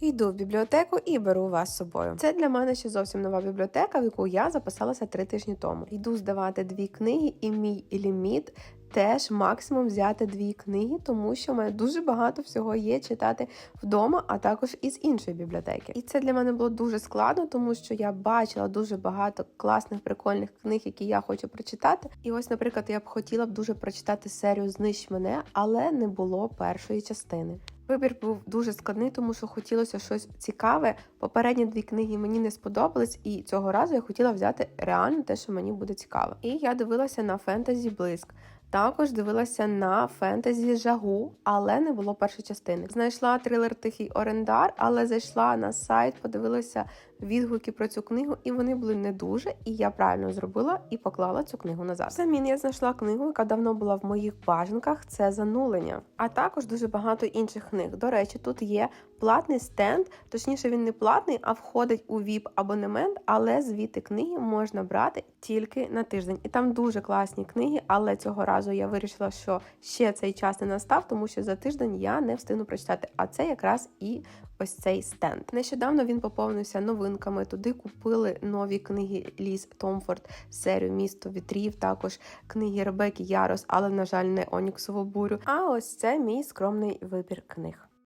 Йду в бібліотеку і беру вас з собою. Це для мене ще зовсім нова бібліотека, в яку я записалася три тижні тому. Йду здавати дві книги, і мій ліміт теж максимум взяти дві книги, тому що в мене дуже багато всього є читати вдома, а також із іншої бібліотеки. І це для мене було дуже складно, тому що я бачила дуже багато класних прикольних книг, які я хочу прочитати. І ось, наприклад, я б хотіла б дуже прочитати серію Знищ мене, але не було першої частини. Вибір був дуже складний, тому що хотілося щось цікаве. Попередні дві книги мені не сподобались, і цього разу я хотіла взяти реально те, що мені буде цікаво. І я дивилася на фентезі Блиск. Також дивилася на фентезі Жагу, але не було першої частини. Знайшла трилер Тихий Орендар, але зайшла на сайт, подивилася відгуки про цю книгу, і вони були не дуже. І я правильно зробила і поклала цю книгу назад. Взамін я знайшла книгу, яка давно була в моїх бажанках. Це занулення, а також дуже багато інших книг. До речі, тут є платний стенд, точніше, він не платний, а входить у vip абонемент, але звідти книги можна брати тільки на тиждень. І там дуже класні книги, але цього разу я вирішила, що ще цей час не настав, тому що за тиждень я не встигну прочитати. А це якраз і ось цей стенд. Нещодавно він поповнився новинками. Туди купили нові книги Ліз Томфорд, серію Місто вітрів, також книги Ребеки Ярос, але на жаль, не Оніксову бурю. А ось це мій скромний вибір книг.